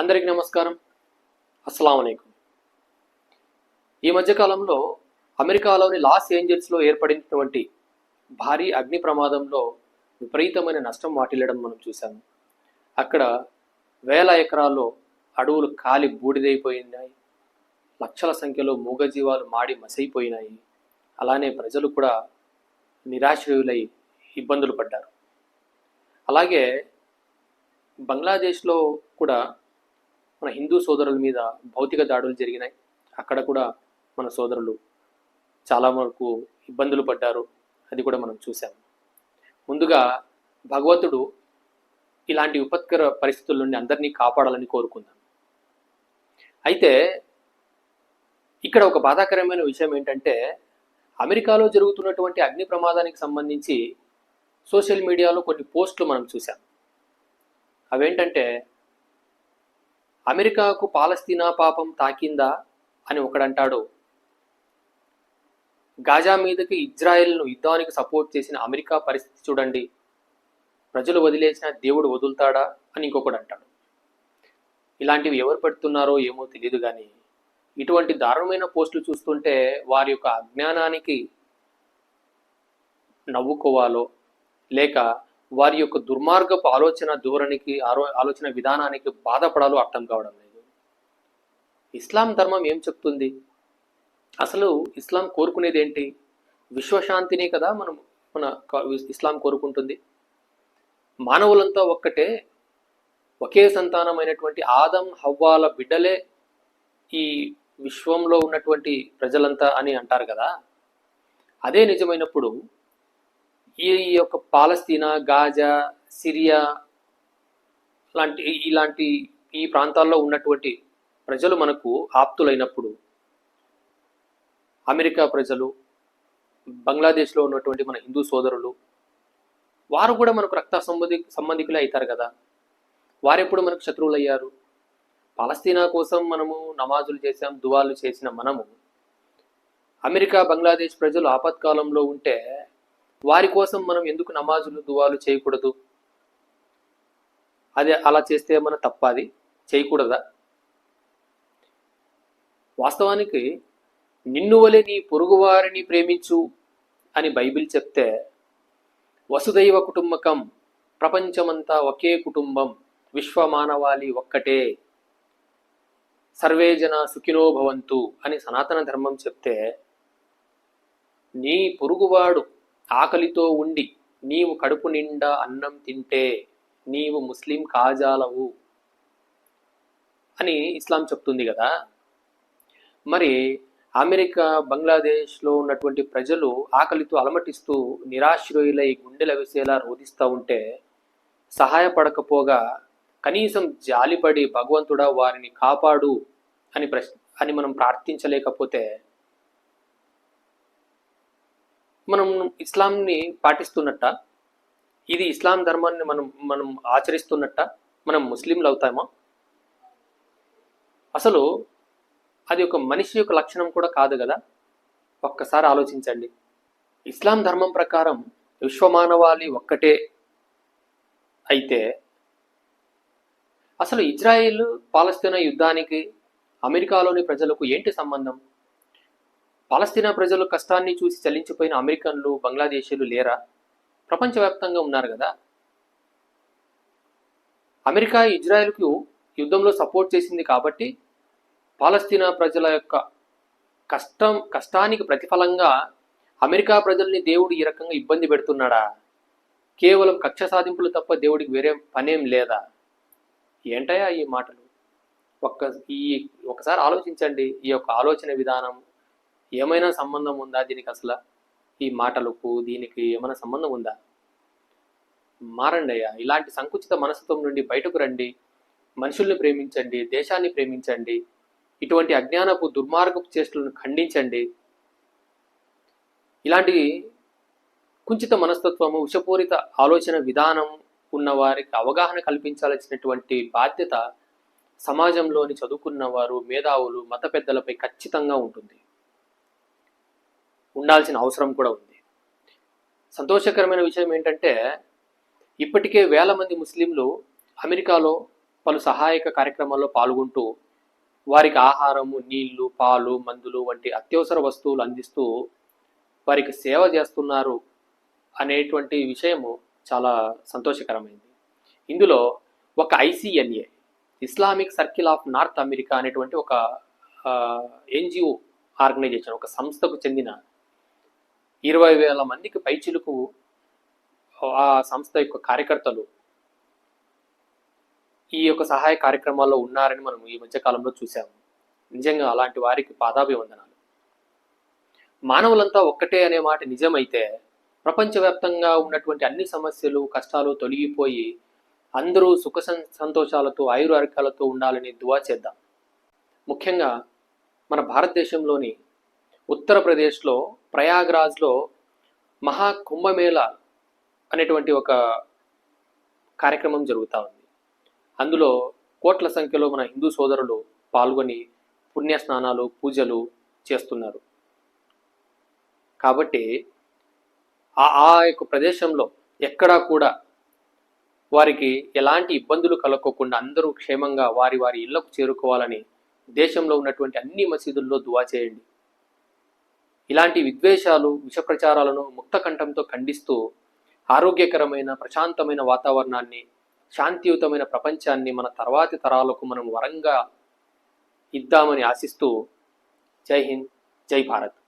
అందరికీ నమస్కారం. అస్సలం ఈ మధ్యకాలంలో అమెరికాలోని లాస్ ఏంజల్స్లో ఏర్పడినటువంటి భారీ అగ్ని ప్రమాదంలో విపరీతమైన నష్టం వాటిల్లడం మనం చూసాము అక్కడ వేల ఎకరాల్లో అడవులు కాలి బూడిదైపోయినాయి. లక్షల సంఖ్యలో మూగజీవాలు మాడి మసైపోయినాయి. అలానే ప్రజలు కూడా నిరాశ్రయులై ఇబ్బందులు పడ్డారు. అలాగే బంగ్లాదేశ్లో కూడా మన హిందూ సోదరుల మీద భౌతిక దాడులు జరిగినాయి. అక్కడ కూడా మన సోదరులు చాలా వరకు ఇబ్బందులు పడ్డారు. అది కూడా మనం చూసాం ముందుగా భగవంతుడు ఇలాంటి విపత్కర పరిస్థితుల నుండి అందరినీ కాపాడాలని కోరుకుందాం. అయితే ఇక్కడ ఒక బాధాకరమైన విషయం ఏంటంటే అమెరికాలో జరుగుతున్నటువంటి అగ్ని ప్రమాదానికి సంబంధించి సోషల్ మీడియాలో కొన్ని పోస్టులు మనం చూసాం అవేంటంటే అమెరికాకు పాలస్తీనా పాపం తాకిందా అని ఒకడంటాడు. గాజా మీదకి ఇజ్రాయెల్ను యుద్ధానికి సపోర్ట్ చేసిన అమెరికా పరిస్థితి చూడండి. ప్రజలు వదిలేసిన దేవుడు వదులుతాడా అని ఇంకొకడు అంటాడు ఇలాంటివి ఎవరు పెడుతున్నారో ఏమో తెలియదు కానీ ఇటువంటి దారుణమైన పోస్టులు చూస్తుంటే వారి యొక్క అజ్ఞానానికి నవ్వుకోవాలో లేక వారి యొక్క దుర్మార్గపు ఆలోచన ధోరణికి ఆరో ఆలోచన విధానానికి బాధపడాలో అర్థం కావడం లేదు. ఇస్లాం ధర్మం ఏం చెప్తుంది? అసలు ఇస్లాం కోరుకునేది ఏంటి? విశ్వశాంతినే కదా మనం మన ఇస్లాం కోరుకుంటుంది. మానవులంతా ఒక్కటే ఒకే సంతానమైనటువంటి ఆదం హవ్వాల బిడ్డలే ఈ విశ్వంలో ఉన్నటువంటి ప్రజలంతా అని అంటారు కదా. అదే నిజమైనప్పుడు ఈ యొక్క పాలస్తీనా గాజా సిరియా లాంటి ఇలాంటి ఈ ప్రాంతాల్లో ఉన్నటువంటి ప్రజలు మనకు ఆప్తులైనప్పుడు అమెరికా ప్రజలు బంగ్లాదేశ్లో ఉన్నటువంటి మన హిందూ సోదరులు వారు కూడా మనకు రక్త సంబంధి సంబంధికులే అవుతారు కదా. వారెప్పుడు మనకు శత్రువులు అయ్యారు పాలస్తీనా కోసం మనము నమాజులు చేసాం దువాలు చేసిన మనము అమెరికా బంగ్లాదేశ్ ప్రజలు ఆపత్కాలంలో ఉంటే వారి కోసం మనం ఎందుకు నమాజులు దువాలు చేయకూడదు? అదే అలా చేస్తే మన తప్పది చేయకూడదా? వాస్తవానికి నిన్ను వలె నీ పొరుగువారిని ప్రేమించు అని బైబిల్ చెప్తే వసుదైవ కుటుంబకం ప్రపంచమంతా ఒకే కుటుంబం విశ్వమానవాళి ఒక్కటే. సర్వే జన సుఖినో భవంతు అని సనాతన ధర్మం చెప్తే నీ పొరుగువాడు ఆకలితో ఉండి నీవు కడుపు నిండా అన్నం తింటే నీవు ముస్లిం కాజాలవు అని ఇస్లాం చెప్తుంది కదా. మరి అమెరికా బంగ్లాదేశ్లో ఉన్నటువంటి ప్రజలు ఆకలితో అలమటిస్తూ నిరాశ్రయులై గుండెల వేసేలా రోధిస్తూ ఉంటే సహాయపడకపోగా కనీసం జాలిపడి భగవంతుడా వారిని కాపాడు అని ప్రశ్న అని మనం ప్రార్థించలేకపోతే మనం ఇస్లాంని పాటిస్తున్నట్ట? ఇది ఇస్లాం ధర్మాన్ని మనం మనం ఆచరిస్తున్నట్ట? మనం ముస్లింలు అవుతామా? అసలు అది ఒక మనిషి యొక్క లక్షణం కూడా కాదు కదా? ఒక్కసారి ఆలోచించండి. ఇస్లాం ధర్మం ప్రకారం విశ్వమానవాళి ఒక్కటే అయితే అసలు ఇజ్రాయిల్ పాలస్తీనా యుద్ధానికి అమెరికాలోని ప్రజలకు ఏంటి సంబంధం? పాలస్తీనా ప్రజలు కష్టాన్ని చూసి చలించిపోయిన అమెరికన్లు బంగ్లాదేశీలు లేరా? ప్రపంచవ్యాప్తంగా ఉన్నారు కదా. అమెరికా ఇజ్రాయెల్కు యుద్ధంలో సపోర్ట్ చేసింది కాబట్టి పాలస్తీనా ప్రజల యొక్క కష్టం కష్టానికి ప్రతిఫలంగా అమెరికా ప్రజల్ని దేవుడు ఈ రకంగా ఇబ్బంది పెడుతున్నాడా? కేవలం కక్ష సాధింపులు తప్ప దేవుడికి వేరే పనేం లేదా? ఏంటయ్యా ఈ మాటలు? ఒక్క ఈ ఒకసారి ఆలోచించండి. ఈ యొక్క ఆలోచన విధానం ఏమైనా సంబంధం ఉందా దీనికి అసలు? ఈ మాటలకు దీనికి ఏమైనా సంబంధం ఉందా? మారండి అయ్యా. ఇలాంటి సంకుచిత మనస్తత్వం నుండి బయటకు రండి. మనుషుల్ని ప్రేమించండి దేశాన్ని ప్రేమించండి. ఇటువంటి అజ్ఞానపు దుర్మార్గపు చేష్టలను ఖండించండి. ఇలాంటి కుంచిత మనస్తత్వము విషపూరిత ఆలోచన విధానం ఉన్న వారికి అవగాహన కల్పించాల్సినటువంటి బాధ్యత సమాజంలోని చదువుకున్న వారు మేధావులు మత పెద్దలపై ఖచ్చితంగా ఉంటుంది. ఉండాల్సిన అవసరం కూడా ఉంది. సంతోషకరమైన విషయం ఏంటంటే ఇప్పటికే వేల మంది ముస్లింలు అమెరికాలో పలు సహాయక కార్యక్రమాల్లో పాల్గొంటూ వారికి ఆహారము నీళ్ళు పాలు మందులు వంటి అత్యవసర వస్తువులు అందిస్తూ వారికి సేవ చేస్తున్నారు అనేటువంటి విషయము చాలా సంతోషకరమైంది. ఇందులో ఒక ICNA Islamic Circle of North America అనేటువంటి ఒక ఎన్జిఓ ఆర్గనైజేషన్ ఒక సంస్థకు చెందిన ఇరవై వేల మందికి పైచిలుకు ఆ సంస్థ యొక్క కార్యకర్తలు ఈ యొక్క సహాయ కార్యక్రమాల్లో ఉన్నారని మనం ఈ మధ్యకాలంలో చూసాము నిజంగా అలాంటి వారికి పాదాభివందనాలు. మానవులంతా ఒక్కటే అనే మాట నిజమైతే ప్రపంచవ్యాప్తంగా ఉన్నటువంటి అన్ని సమస్యలు కష్టాలు తొలగిపోయి అందరూ సుఖ సం- సంతోషాలతో ఆయురారోగ్యాలతో ఉండాలని దువా చేద్దాం. ముఖ్యంగా మన భారతదేశంలోని ఉత్తరప్రదేశ్లో ప్రయాగ్రాజ్లో మహా కుంభమేళ అనేటువంటి ఒక కార్యక్రమం జరుగుతూ ఉంది. అందులో కోట్ల సంఖ్యలో మన హిందూ సోదరులు పాల్గొని పుణ్య స్నానాలు పూజలు చేస్తున్నారు. కాబట్టి ఆ ఆ యొక్క ప్రదేశంలో ఎక్కడా కూడా వారికి ఎలాంటి ఇబ్బందులు కలగకుండా అందరూ క్షేమంగా వారి వారి ఇళ్ళకు చేరుకోవాలని దేశంలో ఉన్నటువంటి అన్ని మసీదుల్లో దువా చేయండి. ఇలాంటి విద్వేషాలు విషప్రచారాలను ముక్తకంఠంతో ముక్త కంఠంతో ఖండిస్తూ ఆరోగ్యకరమైన ప్రశాంతమైన వాతావరణాన్ని శాంతియుతమైన ప్రపంచాన్ని మన తర్వాతి తరాలకు మనం వరంగా ఇద్దామని ఆశిస్తూ జై హింద్ జై భారత్.